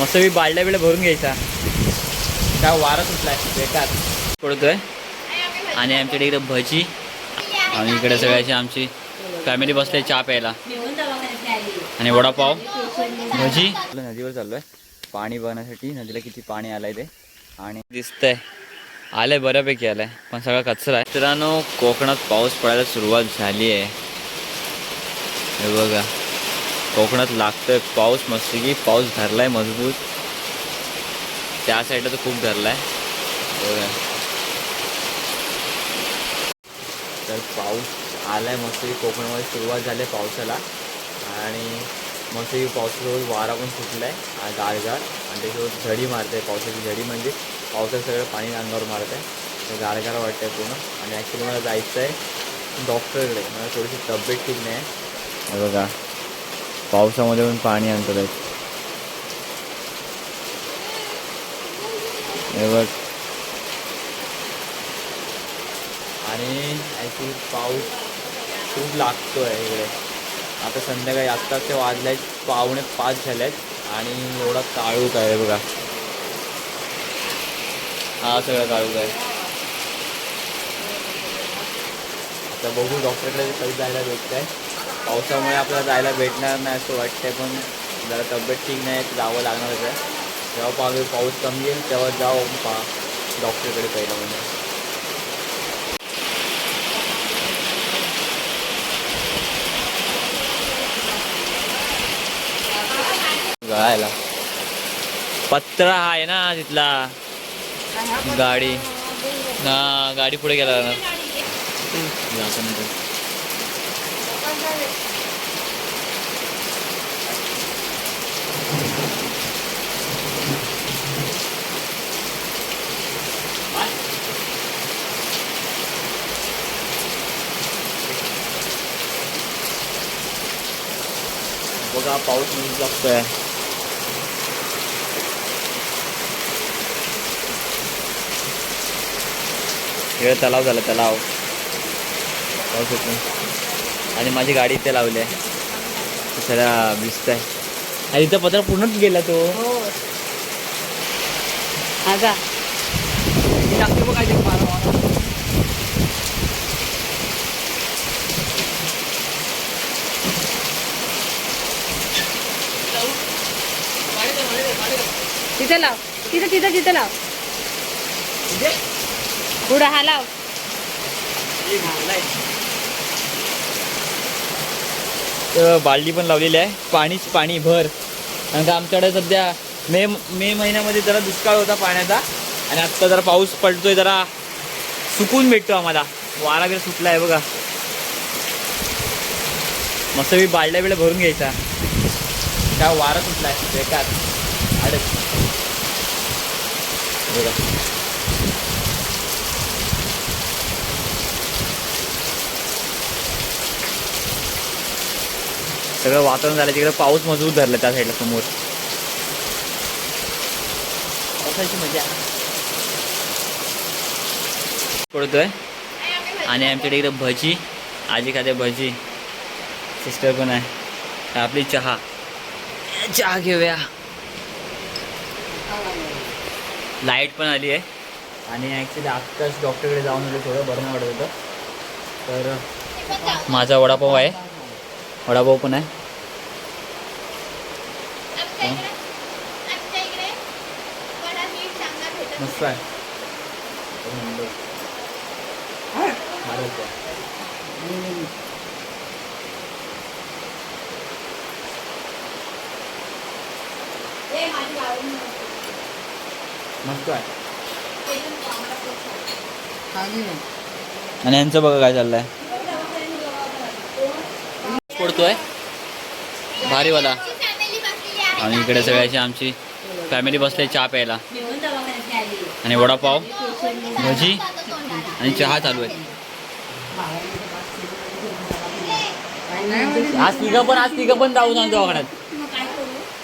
मस्त मी बालड्या बिड्या भरून घ्यायचा. काय वारा सुटलाय. बेकार. पडतोय. आणि आमच्याकडे इकडे भजी. आणि इकडे सगळ्याची आमची फॅमिली बसले चहा प्यायला. आणि वडापाव. भजी. नदीवर चाललोय. पाणी बघण्यासाठी नदीला किती पाणी आलंय ते. आणि दिसतंय. आलंय बऱ्यापैकी आलंय. पण सगळा कचरा आहे. मित्रांनो कोकणात पाऊस पडायला सुरुवात झाली आहे. हे बघा. कोकणात लागतोय पाऊस मस्त की पाऊस धरलाय मजबूत. त्या साईडला तर खूप धरलाय. आहे तर पाऊस आलाय मस्त की कोकणामध्ये सुरुवात झाली आहे पावसाला. आणि मस्त की पावसासोबत वारा पण सुटलाय आहे गारगार. आणि त्याच्यासोबत झडी मारते पावसाची झडी म्हणजे पावसाचं सगळं पाणी अंगावर मारत आहे तर गारगार वाटतंय पूर्ण. आणि ॲक्च्युली मला जायचं आहे डॉक्टरकडे मला थोडीशी तब्येत ठीक नाही आहे. बघा. पावसामध्ये पण पाणी आणतात हे बघ. आणि ॲक्च्युली पाऊस खूप लागतो आहे इकडे. आता संध्याकाळी आत्ताचे वाजले आहेत पावणे पाच झाले आहेत आणि एवढा काळूक आहे बघा. हा सगळा काळूक आहे. आता बघू डॉक्टरकडे कधी जायला भेटत आहे पावसामुळे आपल्याला जायला भेटणार नाही असं वाटतंय पण जरा तब्येत ठीक नाही जावं लागणारच आहे. जेव्हा पाव पाऊस कमी येईल तेव्हा जाऊ पा डॉक्टरकडे पहिलं म्हणजे. गळायला. पत्रा आहे ना तिथला. गाडी. हा गाडी पुढे गेला ना बघा पाऊस मीच लागतोय. वेळ तलाव झाला तलाव. पाऊस होतो आणि माझी गाडी इथे लावली आहे. सगळा भिजत आहे आणि इथं पत्र पूर्णच गेला तो. आगा टाकते बघ काय ते मारा मारा. तिथे लाव. तिथे तिथे तिथे लाव. पुढं हा लाव. तर बालडी पण लावलेली आहे. पाणीच पाणी भर. कारण का आमच्याकडे सध्या मे मे महिन्यामध्ये जरा दुष्काळ होता पाण्याचा. आणि आत्ता जरा पाऊस पडतोय जरा. सुकून भेटतो आम्हाला. वारा वगैरे सुटला आहे बघा. मस्त मी बालड्या बिड्या भरून घ्यायचा. काय वारा सुटला आहे बेकार. अडक बघा. सगळं वातावरण झालं तिकडे पाऊस मजबूत धरला त्या साईडला समोर. पावसाची मजा. पडतोय. आणि आमच्याकडे इकडे भजी आजी खाते भजी. सिस्टर पण आहे. आपली चहा. चहा घेऊया. लाइट पण आली आहे. आणि ॲक्च्युली आत्ताच डॉक्टरकडे जाऊन आलो थोडं बरं नाही वाटत होतं. तर माझा वडापाव आहे. वडापाव पण आहे. मस्त आहे. मस्त आहे. आणि यांचं बघा काय चाललंय. पडतोय. भारीवाला. आणि इकडे सगळ्याची आमची फॅमिली बसले चहा प्यायला. आणि वडापाव भजी आणि चहा चालू आहे. आज तिघं पण आज तिघं पण जाऊ दवाखान्यात.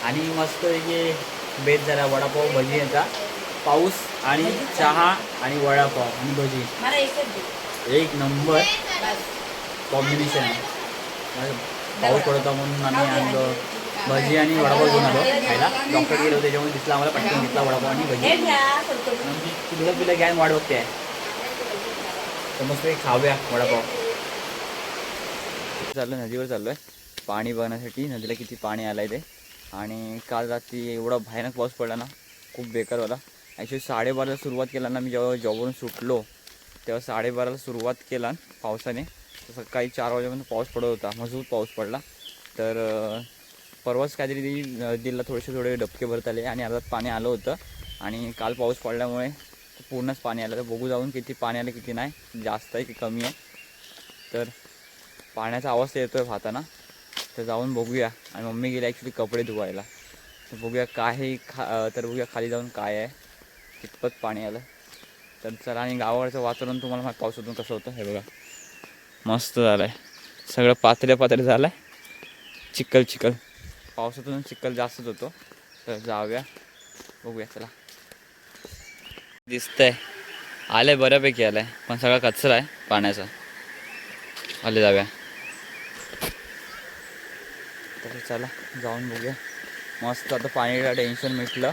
आणि मस्त हे बेत जरा वडापाव भजी याचा. पाऊस आणि चहा आणि वडापाव आणि भजी. एक नंबर कॉम्बिनेशन आहे. पाऊस पडता म्हणून आम्ही आणलं. भजी आणि वडापाव घेऊन आलो खायला. डॉक्टर गेलो त्याच्यामुळे दिसला आम्हाला पटकन घेतला वडापाव आणि भजी. तुला तुला घ्या वाट बघते. आहे तर मस्त खाऊया वडापाव. चाललो नदीवर चाललोय. पाणी बघण्यासाठी नदीला किती पाणी आलंय ते. आणि काल रात्री एवढा भयानक पाऊस पडला ना खूप बेकार झाला ॲक्च्युली साडेबाराला सुरुवात केला ना मी जेव्हा जॉबवरून सुटलो तेव्हा साडेबाराला सुरुवात केला पावसाने. सकाळी चार वाजेपर्यंत पाऊस पडत होता मजबूत पाऊस पडला. तर परवाच काहीतरी दिल्ला थोडेसे थोडे डबके भरत आले आणि अर्धात पाणी आलं होतं. आणि काल पाऊस पडल्यामुळे पूर्णच पाणी आलं. तर बघू जाऊन किती पाणी आलं किती नाही. जास्त आहे की कमी आहे. तर पाण्याचा आवाज तर आहे पाहताना तर जाऊन बघूया. आणि मम्मी गेली ॲक्च्युली कपडे धुवायला. तर बघूया काय आहे खा तर बघूया खाली जाऊन काय आहे. कितपत पाणी आलं. तर चला आणि गावावरचं वातावरण तुम्हाला माहिती पावसातून कसं होतं हे बघा. मस्त झालं आहे सगळं पातळ्या पातळ्या झालं आहे चिखल चिखल. पावसातून चिखल जास्तच होतो. तर जाऊया. बघूया चला. दिसतंय. आलंय बऱ्यापैकी आलंय. पण सगळा कचरा आहे पाण्याचा. आले जाऊया. तर चला जाऊन बघूया. मस्त आता पाणीला टेन्शन मिटलं.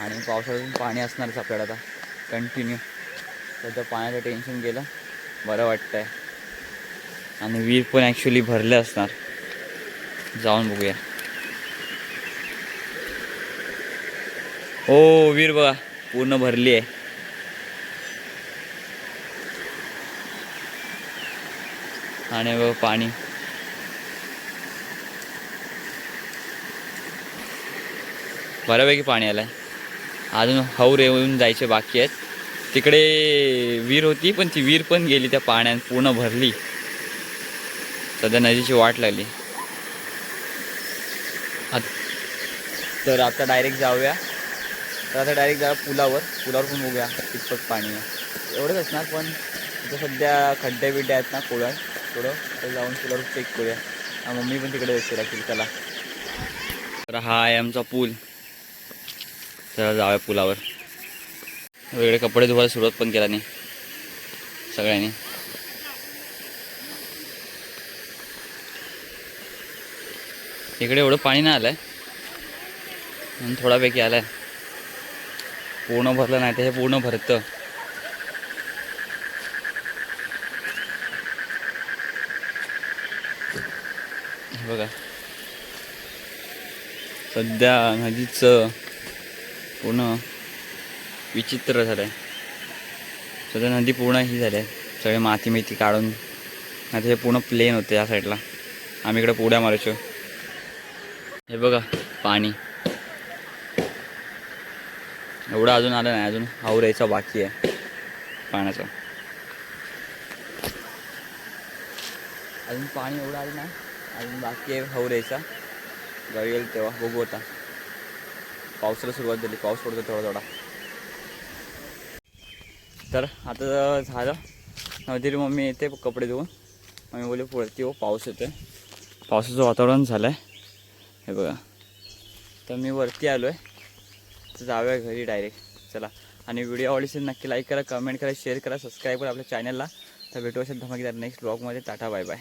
आणि पावसाळ्यातून पाणी असणारच आपल्याला आता. कंटिन्यू सध्या पाण्याचं टेन्शन गेलं. बरं वाटतंय. आणि विहीर पण ॲक्च्युली भरले असणार. जाऊन बघूया. हो वीर बघा. पूर्ण भरली आहे. आणि बघ पाणी. बऱ्यापैकी पाणी आलंय. अजून हौर येऊन जायचे बाकी आहेत. तिकडे विहीर होती पण ती विहीर पण गेली त्या पाण्यात पूर्ण भरली. सध्या नदीची वाट लागली. तर आता डायरेक्ट जाऊया. तर आता डायरेक्ट जाऊया पुलावर. पुलावर पण बघूया कितपत पाणी आहे. एवढंच असणार पण इथं सध्या खड्डे बिड्डे आहेत ना पुलावर थोडं तर जाऊन पुलावर चेक करूया. मम्मी पण तिकडे दिसते राखील त्याला तर हा आहे आमचा पूल. तर जाऊया पुलावर. वेगळे कपडे धुवायला सुरुवात पण केला नाही. सगळ्यांनी. इकडे एवढं पाणी नाही आलंय. म्हणून थोडापैकी आलाय. पूर्ण भरलं नाही तर हे पूर्ण भरतं. बघा. सध्या नदीचं पूर्ण विचित्र झालं आहे सध्या नदी पूर्ण ही झाली. आहे सगळे माती मिती काढून नाही हे पूर्ण प्लेन होते या साईडला आम्ही इकडे पुड्या मारायचो हे बघा पाणी. एवढं अजून आलं नाही अजून हावर यायचा बाकी आहे. पाण्याचा. अजून पाणी एवढं आलं नाही अजून बाकी आहे हावर यायचा. गावी येईल तेव्हा बघू होता पावसाला सुरुवात झाली. पाऊस पडतो थोडा थोडा. तर आता झालं. नदीला मम्मी येते कपडे धुवून. मम्मी बोलली पुढती हो पाऊस येतोय. पावसाचं वातावरण झालं आहे हे बघा. तर मी वरती आलो आहे तर जाऊया घरी डायरेक्ट चला. आणि व्हिडिओ आवडली असेल नक्की लाईक करा कमेंट करा शेअर करा सबस्क्राईब करा आपल्या चॅनलला तर भेटू असेल धमाकेदार नेक्स्ट ब्लॉगमध्ये टाटा बाय बाय